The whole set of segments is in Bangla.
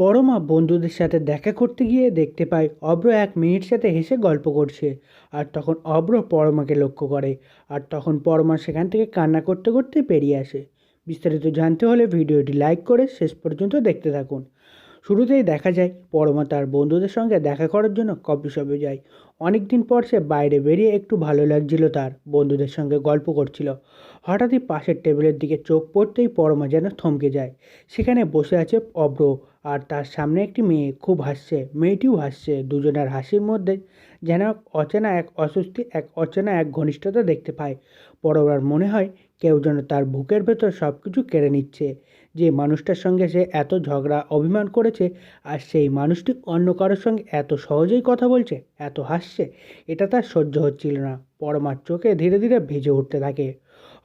পরমা বন্ধুদের সাথে দেখা করতে গিয়ে দেখতে পায় অব্র এক মেয়ের সাথে হেসে গল্প করছে। আর তখন অব্র পরমাকে লক্ষ্য করে। আর তখন পরমা সেখান থেকে কান্না করতে করতে পেরিয়ে আসে। বিস্তারিত জানতে হলে ভিডিওটি লাইক করে শেষ পর্যন্ত দেখতে থাকুন। শুরুতেই দেখা যায়, পরমা তার বন্ধুদের সঙ্গে দেখা করার জন্য কফি শপে যায়। অনেক দিন পর সে বাইরে বেরিয়ে একটু ভালো লাগছিল তার। বন্ধুদের সঙ্গে গল্প করছিল। হঠাৎই পাশের টেবিলের দিকে চোখ পড়তেই পরমা যেন থমকে যায়। সেখানে বসে আছে অব্র আর তার সামনে একটি মেয়ে। খুব হাসছে। মেয়েটিও হাসছে। দুজনের হাসির মধ্যে যেন অচেনা এক অস্বস্তি, এক অচেনা এক ঘনিষ্ঠতা দেখতে পায়। পরবার মনে হয় কেউ যেন তার বুকের ভেতর সব কিছু কেড়ে নিচ্ছে। যে মানুষটার সঙ্গে সে এত ঝগড়া, অভিমান করেছে আর সেই মানুষটি অন্য কারোর সঙ্গে এত সহজেই কথা বলছে, এত হাসছে, এটা তার সহ্য হচ্ছিল না। পরমার চোখে ধীরে ধীরে ভিজে উঠতে থাকে।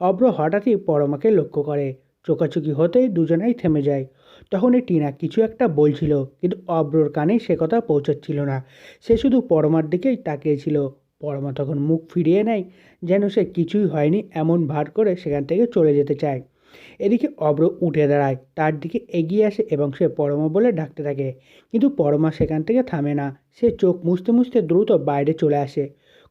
অব্র হঠাৎই পরমাকে লক্ষ্য করে। চোকাচুকি হতেই দুজনেই থেমে যায়। তখনই টিনা কিছু একটা বলছিল, কিন্তু অব্রর কানে সে কথা পৌঁছাচ্ছিল না। সে শুধু পরমার দিকেই তাকিয়েছিল। পরমা তখন মুখ ফিরিয়ে নেয়, যেন সে কিছুই হয়নি এমন ভার করে সেখান থেকে চলে যেতে চায়। এদিকে অব্র উঠে দাঁড়ায়, তার দিকে এগিয়ে আসে এবং সে পরমা বলে ডাকতে থাকে। কিন্তু পরমা সেখান থেকে থামে না, সে চোখ মুছতে মুছতে দ্রুত বাইরে চলে আসে।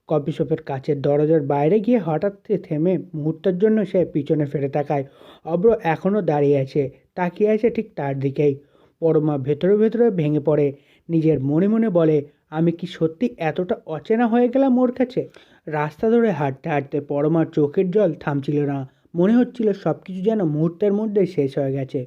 কফি শপের কাছের দরজার বাইরে গিয়ে হঠাৎ থেমে মুহূর্তের জন্য সে পিছনে ফিরে তাকায়। অব্র এখনও দাঁড়িয়ে আছে, তাকিয়ে আছে ঠিক তার দিকেই। পরমা ভেতরে ভেতরে ভেঙে পড়ে, নিজের মনে মনে বলে, আমি কি সত্যি এতটা অচেনা হয়ে গেলাম ওর কাছে? রাস্তা ধরে হাঁটতে হাঁটতে পরমার চোখের জল থামছিল না। মনে হচ্ছিল সব কিছু যেন মুহূর্তের মধ্যেই শেষ হয়ে গেছে।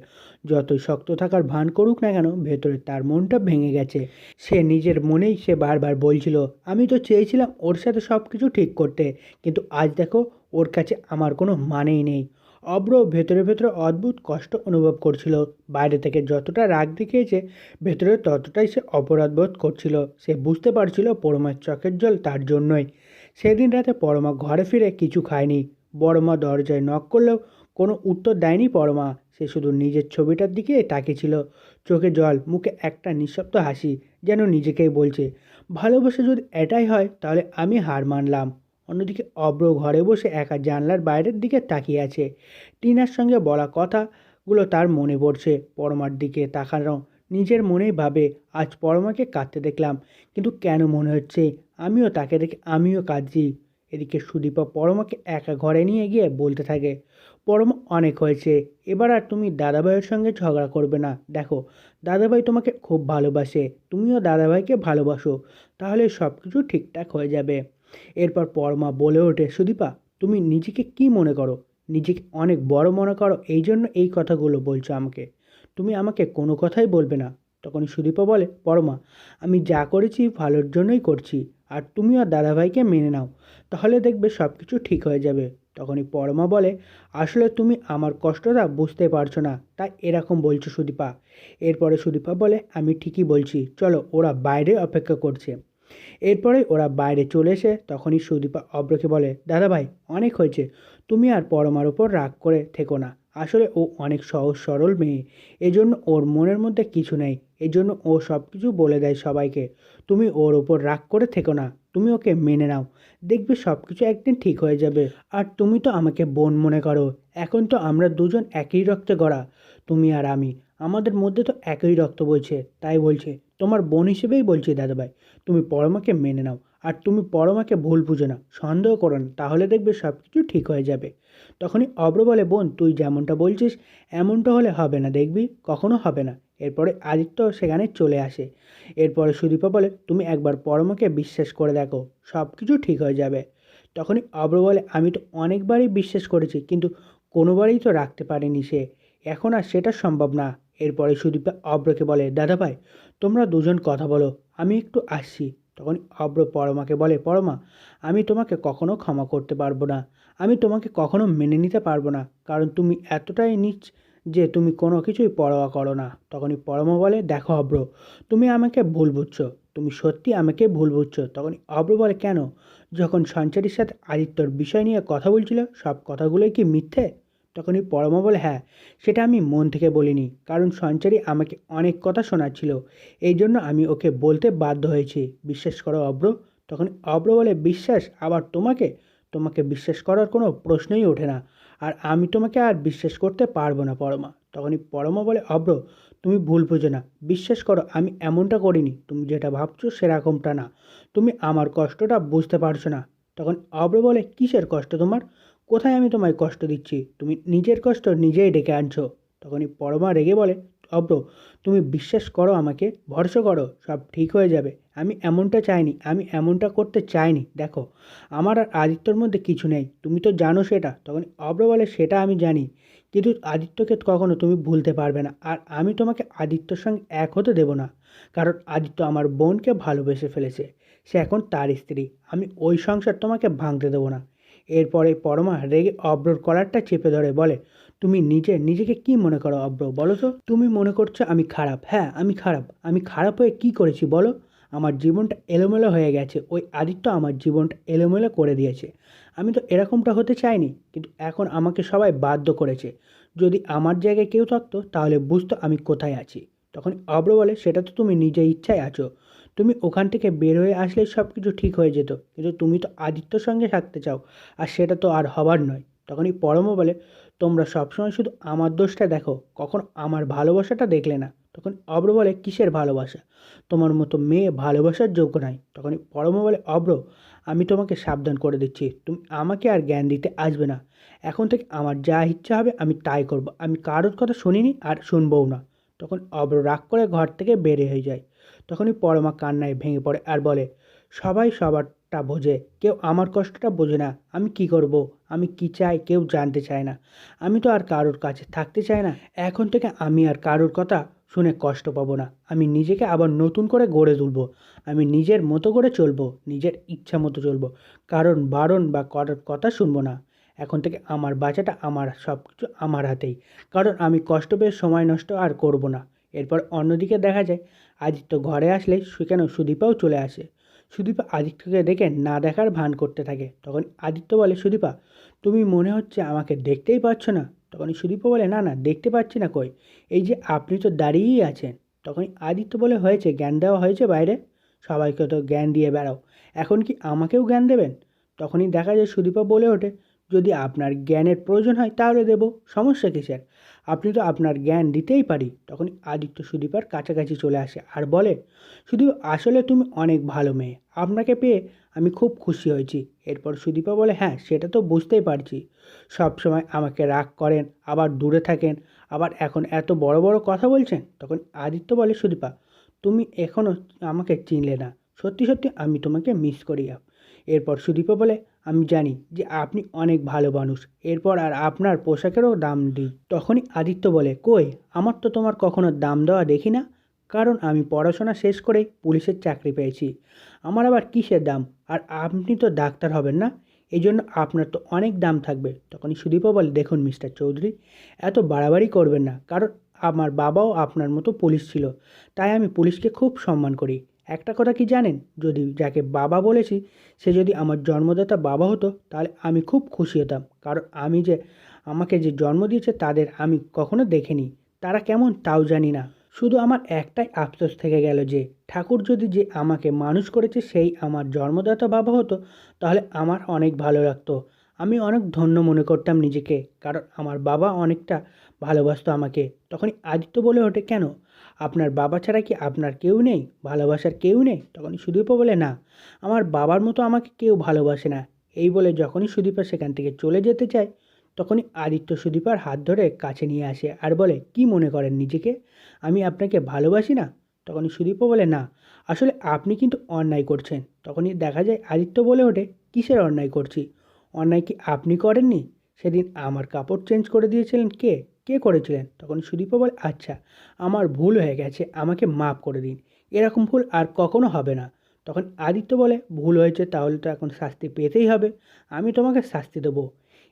যতই শক্ত থাকার ভান করুক না কেন, ভেতরে তার মনটা ভেঙে গেছে। সে নিজের মনেই সে বারবার বলছিল, আমি তো চেয়েছিলাম ওর সাথে সব কিছু ঠিক করতে, কিন্তু আজ দেখো, ওর কাছে আমার কোনো মানেই নেই। অব্র ভেতরে ভেতরে অদ্ভুত কষ্ট অনুভব করছিল। বাইরে থেকে যতটা রাগ দেখিয়েছে, ভেতরে ততটাই সে অপরাধ বোধ করছিল। সে বুঝতে পারছিল পরমার চকের জল তার জন্যই। সেদিন রাতে পরমা ঘরে ফিরে কিছু খায়নি। বড়মা দরজায় নক করলেও কোনো উত্তর দেয়নি পরমা। সে শুধু নিজের ছবিটার দিকে তাকিয়েছিল। চোখে জল, মুখে একটা নিঃশব্দ হাসি যেন নিজেকেই বলছে, ভালোবাসা যদি এটাই হয়, তাহলে আমি হার মানলাম। অন্যদিকে অব্র ঘরে বসে একা জানলার বাইরের দিকে তাকিয়ে আছে। টিনার সঙ্গে বলা কথাগুলো তার মনে পড়ছে। পরমার দিকে তাকানো নিজের মনেই ভাবে, আজ পরমাকে কাঁদতে দেখলাম, কিন্তু কেন মনে হচ্ছে? আমিও তাকে দেখে, আমিও কাঁদছি। এদিকে সুদীপা পরমাকে একা ঘরে নিয়ে গিয়ে বলতে থাকে, পরমা অনেক হয়েছে, এবার আর তুমি দাদাভাইয়ের সঙ্গে ঝগড়া করবে না। দেখো, দাদাভাই তোমাকে খুব ভালোবাসে, তুমিও দাদাভাইকে ভালোবাসো, তাহলে সব কিছু ঠিকঠাক হয়ে যাবে। এরপর পরমা বলে ওঠে, সুদীপা, তুমি নিজেকে কি মনে করো? নিজেকে অনেক বড় মনে করো এই জন্য এই কথাগুলো বলছো আমাকে। তুমি আমাকে কোনো কথাই বলবে না। তখনই সুদীপা বলে পরমা আমি যা করেছি ভালোর জন্যই করছি, আর তুমি আর দাদাভাইকে মেনে নাও, তাহলে দেখবে সব কিছু ঠিক হয়ে যাবে। তখনই পরমা বলে, আসলে তুমি আমার কষ্টটা বুঝতে পারছ না, তাই এরকম বলছো সুদীপা। এরপরে সুদীপা বলে, আমি ঠিকই বলছি, চলো ওরা বাইরে অপেক্ষা করছে। এরপরে ওরা বাইরে চলে এসে তখনই সুদীপা অব্রকে বলে দাদা ভাই অনেক হয়েছে, তুমি আর পরমার উপর রাগ করে থেকো না, আসলে ও অনেক সহজ সরল মেয়ে, এজন্য ওর মনের মধ্যে কিছু নেই এজন্য ও সব কিছু বলে দেয় সবাইকে। তুমি ওর ওপর রাগ করে থেকো না। তুমি ওকে মেনে নাও। দেখবে সব কিছু একদিন ঠিক হয়ে যাবে। আর তুমি তো আমাকে বোন মনে করো। এখন তো আমরা দুজন একই রক্তে গড়া। তুমি আর আমি। আমাদের মধ্যে তো একই রক্ত বলছে তাই বলছে। তোমার বোন হিসেবেই বলছি দাদাভাই। তুমি পরমাকে মেনে নাও। আর তুমি পরমাকে ভুল বুঝো না। সন্দেহ করো না। তাহলে দেখবে সব কিছু ঠিক হয়ে যাবে। তখনই অব্র বলে বোন, তুই যেমনটা বলছিস, এমনটা হলে হবে না, দেখবি? কখনো হবে না। এরপরে আদিত্য সেখানে চলে আসে। এরপরে সুদীপা বলে, তুমি একবার পরমাকে বিশ্বাস করে দেখো সব কিছু ঠিক হয়ে যাবে। তখনই অব্র বলে, আমি তো অনেকবারই বিশ্বাস করেছি, কিন্তু কোনোবারই তো রাখতে পারিনি সে। এখন আর সেটা সম্ভব না। এরপরে সুদীপা অব্রকে বলে, দাদা ভাই, তোমরা দুজন কথা বলো, আমি একটু আসছি। তখন অব্র পরমাকে বলে, পরমা, আমি তোমাকে কখনো ক্ষমা করতে পারব না। আমি তোমাকে কখনো মেনে নিতে পারব না, কারণ তুমি এতটাই নিচ যে তুমি কোনো কিছুই পরোয়া করো না। তখনই পরমা বলে, দেখো অব্র তুমি আমাকে ভুল বুঝছ। তুমি সত্যি আমাকে ভুল বুঝছ। তখনই অব্র বলে, কেন? যখন সঞ্চারীর সাথে আদিত্যর বিষয় নিয়ে কথা বলছিল, সব কথাগুলোই কি মিথ্যে? তখনই পরমা বলে হ্যাঁ সেটা আমি মন থেকে বলিনি, কারণ সঞ্চারী আমাকে অনেক কথা শোনাচ্ছিল। এই জন্য আমি ওকে বলতে বাধ্য হয়েছি। বিশ্বাস করো অব্র তখন অব্র বলে, বিশ্বাস? আবার তোমাকে? তোমাকে বিশ্বাস করার কোনো প্রশ্নই ওঠে না। আর আমি তোমাকে আর বিশ্বাস করতে পারব না, পরমা। তখনই পরমা বলে অব্র তুমি ভুল বুঝো না। বিশ্বাস করো, আমি এমনটা করিনি। তুমি যেটা ভাবছ সেরকমটা না। তুমি আমার কষ্টটা বুঝতে পারছ না। তখন অব্র বলে, কিসের কষ্ট তোমার? কোথায় আমি তোমায় কষ্ট দিচ্ছি? তুমি নিজের কষ্ট নিজেই ডেকে আনছো। তখনই পরমা রেগে বলে অব্র তুমি বিশ্বাস করো আমাকে, ভরসা করো, সব ঠিক হয়ে যাবে। আমি এমনটা চাইনি, আমি এমনটা করতে চাইনি। দেখো, আমার আর আদিত্যর মধ্যে কিছু নেই। তুমি তো জানো সেটা, তখন অব্র বলে, সেটা আমি জানি। কিন্তু আদিত্যকে কখনো তুমি ভুলতে পারবে না। আর আমি তোমাকে আদিত্যর সঙ্গে এক হতে দেবো না। কারণ আদিত্য আমার বোনকে ভালোবেসে ফেলেছে। সে এখন তার স্ত্রী। আমি ওই সংসার তোমাকে ভাঙতে দেবো না। এরপরে পরমা রেগে অব্রর কলারটা চেপে ধরে, বলে, তুমি নিজে, নিজেকে কি মনে করো অব্র? বলো তো। তুমি মনে করছ আমি খারাপ? হ্যাঁ আমি খারাপ। আমি খারাপ হয়ে কি করেছি বলো? আমার জীবনটা এলোমেলো হয়ে গেছে, ওই আদিত্য আমার জীবনটা এলোমেলো করে দিয়েছে। আমি তো এরকমটা হতে চাইনি, কিন্তু এখন আমাকে সবাই বাধ্য করেছে। যদি আমার জায়গায় কেউ থাকতো, তাহলে বুঝতো আমি কোথায় আছি। তখন অব্র বলে, সেটা তো তুমি নিজে ইচ্ছায় আছো। তুমি ওখান থেকে বের হয়ে আসলেই সব কিছু ঠিক হয়ে যেত, কিন্তু তুমি তো আদিত্যর সঙ্গে থাকতে চাও, আর সেটা তো আর হবার নয়। তখনই পরম বলে, তোমরা সবসময় শুধু আমার দোষটা দেখো, কখন আমার ভালোবাসাটা দেখলে না। তখন অব্র বলে, কিসের ভালোবাসা? তোমার মতো মেয়ে ভালোবাসার যোগ্য নয় তখনই পরম বলে, অব্র, আমি তোমাকে সাবধান করে দিচ্ছি। তুমি আমাকে আর জ্ঞান দিতে আসবে না। এখন থেকে আমার যা ইচ্ছা হবে আমি তাই করব। আমি কারোর কথা শুনিনি আর শুনবও না। তখন অব্র রাগ করে ঘর থেকে বেরে হয়ে যায়। তখনই পরমা কান্নায় ভেঙে পড়ে আর বলে, সবাই সবারটা বোঝে। কেউ আমার কষ্টটা বোঝে না। আমি কি করব? আমি কি চাই? কেউ জানতে চায় না। আমি তো আর কারোর কাছে থাকতে চাই না। এখন থেকে আমি আর কারোর কথা শুনে কষ্ট পাবো না। আমি নিজেকে আবার নতুন করে গড়ে তুলবো। আমি নিজের মতো করে চলবো, নিজের ইচ্ছা মতো চলবো। কারণ বারণ বা করার কথা শুনব না। এখন থেকে আমার বাচ্চাটা আমার সব কিছু আমার হাতেই। কারণ আমি কষ্ট পেয়ে সময় নষ্ট আর করব না। এরপর অন্যদিকে দেখা যায়, আদিত্য ঘরে আসলে সেখানে সুদীপাও চলে আসে। সুদীপা আদিত্যকে দেখে না দেখার ভান করতে থাকে। তখন আদিত্য বলে, সুদীপা, তুমি মনে হচ্ছে আমাকে দেখতেই পাচ্ছ না? তখনই সুদীপা বলে, না না, দেখতে পাচ্ছি না কই? এই যে আপনি তো দাঁড়িয়েই আছেন। তখনই আদিত্য বলে, হয়েছে, জ্ঞান দেওয়া হয়েছে বাইরে। সবাইকে তো জ্ঞান দিয়ে বেড়াও। এখন কি আমাকেও জ্ঞান দেবেন? তখনই দেখা যায় সুদীপা বলে ওঠে, যদি আপনার জ্ঞানের প্রয়োজন হয় তাহলে দেব। সমস্যা কিসের? আপনি তো আপনার জ্ঞান দিতেই পারি। তখন আদিত্য সুদীপার কাছাকাছি চলে আসে আর বলে শুধু আসলে তুমি অনেক ভালো মেয়ে। আপনাকে পেয়ে আমি খুব খুশি হয়েছি। এরপর সুদীপা বলে হ্যাঁ সেটা তো বুঝতেই পারছি। সব সময় আমাকে রাগ করেন, আবার দূরে থাকেন, আবার এখন এত বড় বড় কথা বলছেন? তখন আদিত্য বলে, সুদীপা, তুমি এখনও আমাকে চিনলে না। সত্যি সত্যি আমি তোমাকে মিস করি এরপর সুদীপও বলে, আমি জানি যে আপনি অনেক ভালো মানুষ। এরপর আর আপনার পোশাকেরও দাম দিই তখনই আদিত্য বলে, কই, আমার তো তোমার কখনো দাম দেওয়া দেখি না। কারণ আমি পড়াশোনা শেষ করেই পুলিশের চাকরি পেয়েছি। আমার আবার কিসের দাম? আর আপনি তো ডাক্তার হবেন না? এই জন্য আপনার তো অনেক দাম থাকবে। তখনই সুদীপা বলে, দেখুন মিস্টার চৌধুরী, এত বাড়াবাড়ি করবেন না। কারণ আমার বাবাও আপনার মতো পুলিশ ছিল। তাই আমি পুলিশকে খুব সম্মান করি। একটা কথা কি জানেন? যদি যাকে বাবা বলেছি, সে যদি আমার জন্মদাতা বাবা হতো, তাহলে আমি খুব খুশি হতাম। কারণ আমি যে আমাকে যে জন্ম দিয়েছে, তাদের আমি কখনো দেখিনি। তারা কেমন তাও জানি না। শুধু আমার একটাই আফসোস থেকে গেল যে, ঠাকুর যদি যে আমাকে মানুষ করেছে, সেই আমার জন্মদাতা বাবা হতো, তাহলে আমার অনেক ভালো লাগতো। আমি অনেক ধন্য মনে করতাম নিজেকে। কারণ আমার বাবা অনেকটা ভালোবাসতো আমাকে। তখনই আদিত্য বলে ওঠে, কেন? আপনার বাবা ছাড়া কি আপনার কেউ নেই? ভালোবাসার কেউ নেই? তখনই সুদীপা বলে, না, আমার বাবার মতো আমাকে কেউ ভালোবাসে না। এই বলে যখনই সুদীপা সেখান থেকে চলে যেতে চায়, তখনই আদিত্য সুদীপার হাত ধরে কাছে নিয়ে আসে আর বলে, কি মনে করেন নিজেকে? আমি আপনাকে ভালোবাসি না? তখনই সুদীপা বলে, না, আসলে আপনি কিন্তু অন্যায় করছেন। তখনই দেখা যায় আদিত্য বলে ওঠে, কিসের অন্যায় করছি? অন্যায় কি আপনি করেননি? সেদিন আমার কাপড় চেঞ্জ করে দিয়েছিলেন কে? কে করেছিলেন? তখন সুদীপা বলে আচ্ছা আমার ভুল হয়ে গেছে, আমাকে মাফ করে দিন। এরকম ভুল আর কখনো হবে না। তখন আদিত্য বলে, ভুল হয়েছে, তাহলে তো এখন শাস্তি পেতেই হবে। আমি তোমাকে শাস্তি দেবো।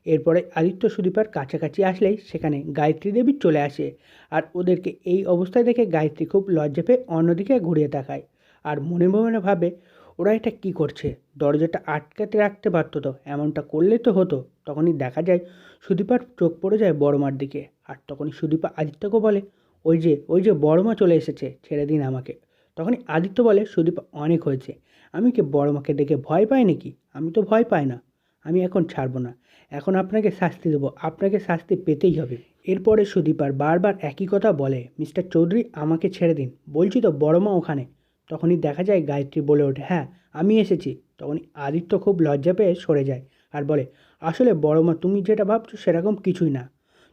এরপরে আদিত্য সুদীপার কাছাকাছি আসলেই সেখানে গায়ত্রী দেবী চলে আসে আর ওদেরকে এই অবস্থায় দেখে গায়ত্রী খুব লজ্জা পেয়ে অন্যদিকে ঘুরিয়ে তাকায়। আর মনে মনে ভাবে ওরা এটা কী করছে? দরজাটা আটকাতে রাখতে পারত তো। এমনটা করলে তো হতো। তখনই দেখা যায়, সুদীপার চোখ পড়ে যায় বড়মার দিকে। আর তখনই সুদীপা আদিত্যকে বলে, ওই যে ওই যে বড়মা চলে এসেছে, ছেড়ে দিন আমাকে। তখনই আদিত্য বলে, সুদীপা অনেক হয়েছে। আমি কি বড়মাকে দেখে ভয় পাই নাকি? আমি তো ভয় পাই না। আমি এখন ছাড়বো না। এখন আপনাকে শাস্তি দেবো। আপনাকে শাস্তি পেতেই হবে। এরপরে সুদীপার বারবার একই কথা বলে, মিস্টার চৌধুরী, আমাকে ছেড়ে দিন। বলছি তো বড় মা ওখানে। তখনই দেখা যায় গায়ত্রী বলে ওঠে হ্যাঁ আমি এসেছি। তখনই আদিত্য খুব লজ্জা পেয়ে সরে যায় আর বলে, আসলে বড় মা তুমি যেটা ভাবছ সেরকম কিছুই না।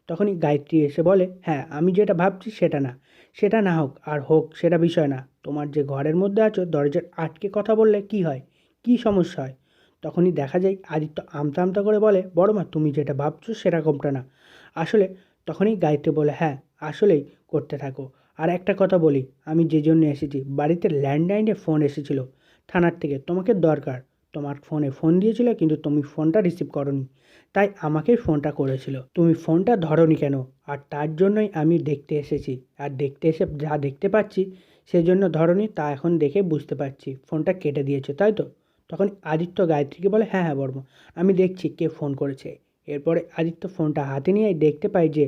তখনই গায়ত্রী এসে বলে হ্যাঁ আমি যেটা ভাবছি সেটা না। সেটা না হোক, আর হোক, সেটা বিষয় না। তোমার যে ঘরের মধ্যে আছো, দরজার আটকে কথা বললে কি হয়? কি সমস্যা হয়? তখনই দেখা যায় আদিত্য আমতা আমতা করে বলে বড় মা তুমি যেটা ভাবছ সেরকমটা না। আসলে তখনই গায়ত্রী বলে হ্যাঁ আসলেই করতে থাকো। আর একটা কথা বলি, আমি যে জন্য এসেছি, বাড়িতে ল্যান্ডলাইনে ফোন এসেছিল থানার থেকে, তোমাকে দরকার। তোমার ফোনে ফোন দিয়েছিল কিন্তু তুমি ফোনটা রিসিভ করনি, তাই আমাকেই ফোনটা করেছিল। তুমি ফোনটা ধরনি কেন? আর তার জন্যই আমি দেখতে এসেছি, আর দেখতে এসে যা দেখতে পাচ্ছি সেই জন্য ধরনি তা এখন দেখে বুঝতে পারছি, ফোনটা কেটে দিয়েছে, তাই তো? তখন আদিত্য গায়ত্রীকে বলে হ্যাঁ হ্যাঁ বর্মা, আমি দেখছি কে ফোন করেছে। এরপরে আদিত্য ফোনটা হাতে নিয়ে দেখতে পাই যে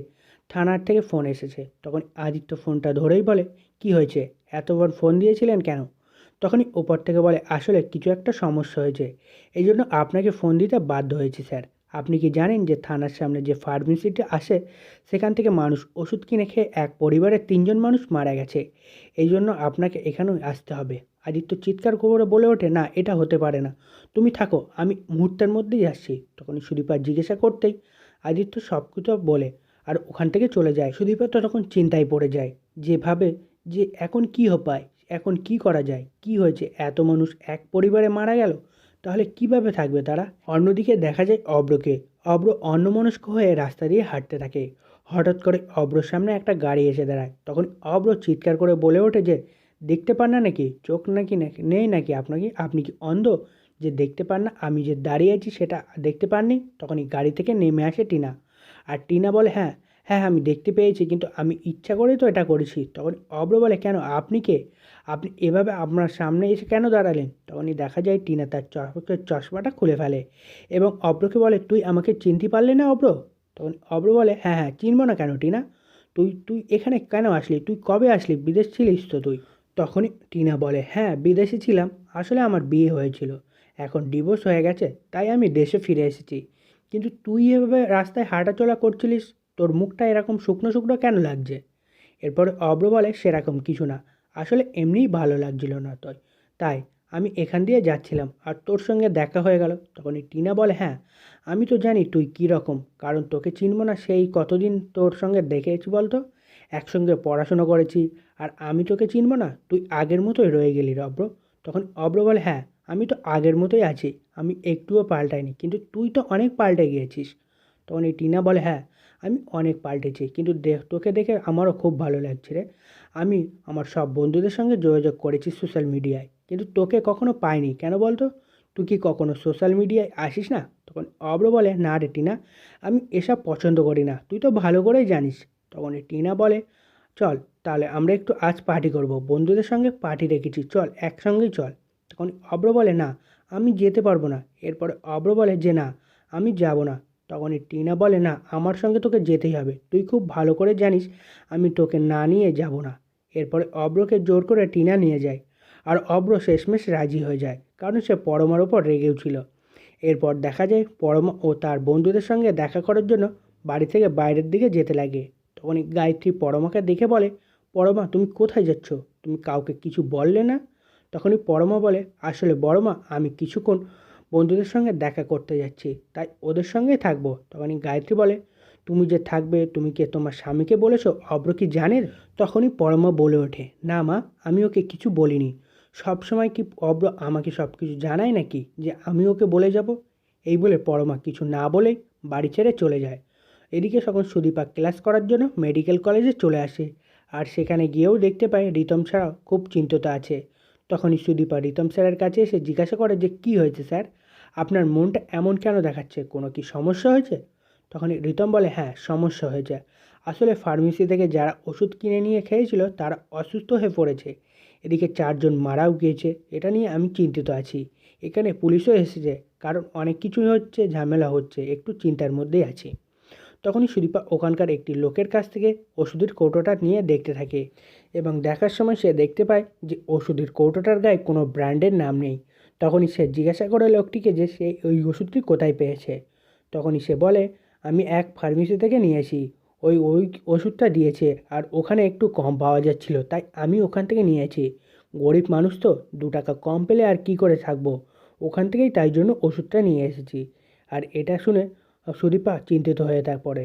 থানার থেকে ফোন এসেছে। তখন আদিত্য ফোনটা ধরেই বলে, কি হয়েছে? এতবার ফোন দিয়েছিলেন কেন? তখনই ওপর থেকে বলে, আসলে কিছু একটা সমস্যা হয়েছে। এই জন্য আপনাকে ফোন দিতে বাধ্য হয়েছে, স্যার। আপনি কি জানেন যে থানার সামনে যে ফার্মেসিটি আসে, সেখান থেকে মানুষ ওষুধ কিনে খেয়ে এক পরিবারের তিনজন মানুষ মারা গেছে। এই জন্য আপনাকে এখানেও আসতে হবে। আদিত্য চিৎকার করে বলে ওঠে, না, এটা হতে পারে না। তুমি থাকো, আমি মুহূর্তের মধ্যেই আসছি। তখনই সুদীপা জিজ্ঞাসা করতেই আদিত্য সব কিছু বলে আর ওখান থেকে চলে যায়। সুদীপা তখন চিন্তায় পড়ে যায় যেভাবে যে এখন কি পায় এখন কি করা যায়? কি হয়েছে? এত মানুষ এক পরিবারে মারা গেল? তাহলে কীভাবে থাকবে তারা? অন্যদিকে দেখা যায় অব্রকে। অব্র অন্যমনস্ক হয়ে রাস্তা দিয়ে হাঁটতে থাকে। হঠাৎ করে অব্রর সামনে একটা গাড়ি এসে দাঁড়ায়। তখন অব্র চিৎকার করে বলে ওঠে যে, দেখতে পান না নাকি? চোখ নাকি নেই নাকি আপনাকে আপনি কি অন্ধ? যে দেখতে পান না, আমি যে দাঁড়িয়ে আছি সেটা দেখতে পাননি? তখনই গাড়ি থেকে নেমে আসে টিনা। আর টিনা বলে হ্যাঁ হ্যাঁ আমি দেখতে পেয়েছি, কিন্তু আমি ইচ্ছা করেই তো এটা করেছি। তখন অব্র বলে, কেন, আপনি কে? আপনি এভাবে আপনার সামনে এসে কেন দাঁড়ালেন? তখনই দেখা যায় টিনা তার চশমাকে চশমাটা খুলে ফেলে এবং অব্রকে বলে তুই আমাকে চিনতে পারলি না অব্র তখন অব্র বলে হ্যাঁ হ্যাঁ চিনবো না কেন টিনা তুই তুই এখানে কেন আসলি তুই কবে আসলি বিদেশ ছিলিস তো তুই তখনই টিনা বলে হ্যাঁ বিদেশে ছিলাম আসলে আমার বিয়ে হয়েছিল এখন ডিভোর্স হয়ে গেছে তাই আমি দেশে ফিরে এসেছি কিন্তু তুই এভাবে রাস্তায় হাঁটাচলা করছিলিস, তোর মুখটা এরকম শুকনো শুকনো কেন লাগছে? এরপরে অব্র বলে, সেরকম কিছু না। আসলে এমনিই ভালো লাগছিল না তোর। তাই আমি এখান দিয়ে যাচ্ছিলাম আর তোর সঙ্গে দেখা হয়ে গেল। তখনই টিনা বলে হ্যাঁ আমি তো জানি তুই কী রকম, কারণ তোকে চিনব না সেই কতদিন তোর সঙ্গে দেখেছি বলতো? একসঙ্গে পড়াশুনো করেছি, আর আমি তোকে চিনব না, তুই আগের মতোই রয়ে গেলি অব্র। তখন অব্র বলে হ্যাঁ আমি তো আগের মতোই আছি, আমি একটুও পাল্টাইনি, কিন্তু তুই তো অনেক পাল্টে গিয়েছিস। তখন এই টিনা বলে হ্যাঁ আমি অনেক পাল্টেছি, কিন্তু দেখ, তোকে দেখে আমারও খুব ভালো লাগছে রে। আমি আমার সব বন্ধুদের সঙ্গে যোগাযোগ করেছি সোশ্যাল মিডিয়ায়, কিন্তু তোকে কখনো পাইনি। কেন বলতো? তুই কি কখনো সোশ্যাল মিডিয়ায় আসিস না? তখন অব্র বলে, না রে টিনা, আমি এসব পছন্দ করি না, তুই তো ভালো করেই জানিস। তখন এই টিনা বলে, চল, তাহলে আমরা একটু আজ পার্টি করব, বন্ধুদের সঙ্গে পার্টি রেখেছি, চল, একসঙ্গেই চল। তখন অব্র বলে, না, আমি যেতে পারব না। এরপরে অব্র বলে, যে না, আমি যাব না। তখনই টিনা বলে, না, আমার সঙ্গে তোকে যেতেই হবে। তুই খুব ভালো করে জানিস, আমি তোকে না নিয়ে যাব না। এরপরে অব্রকে জোর করে টিনা নিয়ে যায়। আর অব্র শেষমেশ রাজি হয়ে যায়, কারণ সে পরমার ওপর রেগেও ছিল। এরপর দেখা যায়, পরমা ও তার বন্ধুদের সঙ্গে দেখা করার জন্য বাড়ি থেকে বাইরের দিকে যেতে লাগে। তখনই গায়ত্রী পরমাকে দেখে বলে, পরমা, তুমি কোথায় যাচ্ছ? তুমি কাউকে কিছু বললে না? তখনই পরমা বলে, আসলে বড়মা, আমি কিছুক্ষণ বন্ধুদের সঙ্গে দেখা করতে যাচ্ছি, তাই ওদের সঙ্গেই থাকব। তখনই গায়ত্রী বলে, তুমি যে থাকবে, তুমি কি তোমার স্বামীকে বলেছ অব্র কি জানে তখনই পরমা বলে ওঠে, না মা, আমি ওকে কিছু বলিনি। সব সময় কি অব্র আমাকে সব কিছু জানায় নাকি যে আমি ওকে বলে যাব? এই বলে পরমা কিছু না বলে বাড়ি ছেড়ে চলে যায়। এদিকে তখন সুদীপা ক্লাস করার জন্য মেডিকেল কলেজে চলে আসে, আর সেখানে গিয়েও দেখতে পায়, রিতম ছাড়াও খুব চিন্তিত আছে। তখনই সুদীপা রিতম স্যারের কাছে এসে জিজ্ঞাসা করে যে কী হয়েছে স্যার? আপনার মনটা এমন কেন দেখাচ্ছে? কোনো কি সমস্যা হয়েছে? তখনই রিতম বলে হ্যাঁ সমস্যা হয়েছে। আসলে ফার্মেসি থেকে যারা ওষুধ কিনে নিয়ে খেয়েছিল, তারা অসুস্থ হয়ে পড়েছে। এদিকে চারজন মারাও গিয়েছে। এটা নিয়ে আমি চিন্তিত আছি। এখানে পুলিশও এসেছে। কারণ অনেক কিছুই হচ্ছে, ঝামেলা হচ্ছে। একটু চিন্তার মধ্যেই আছি। তখনই সুদীপা ওখানকার একটি লোকের কাছ থেকে ওষুধের কৌটোটা নিয়ে দেখতে থাকে এবং দেখার সময় সে দেখতে পায় যে ওষুধের কৌটোটার গায়ে কোনো ব্র্যান্ডের নাম নেই। তখনই সে জিজ্ঞাসা করে লোকটিকে যে সে ওই ওষুধটি কোথায় পেয়েছে। তখনই সে বলে, আমি এক ফার্মেসি থেকে নিয়েছি ওই ওই ওষুধটা দিয়েছে আর ওখানে একটু কম পাওয়া যাচ্ছিল, তাই আমি ওখান থেকে নিয়েছি গরিব মানুষ তো, দু টাকা কম পেলে আর কী করে থাকব? ওখান থেকেই তাই জন্য ওষুধটা নিয়ে এসেছি। আর এটা শুনে সুদীপা চিন্তিত হয়ে তার পড়ে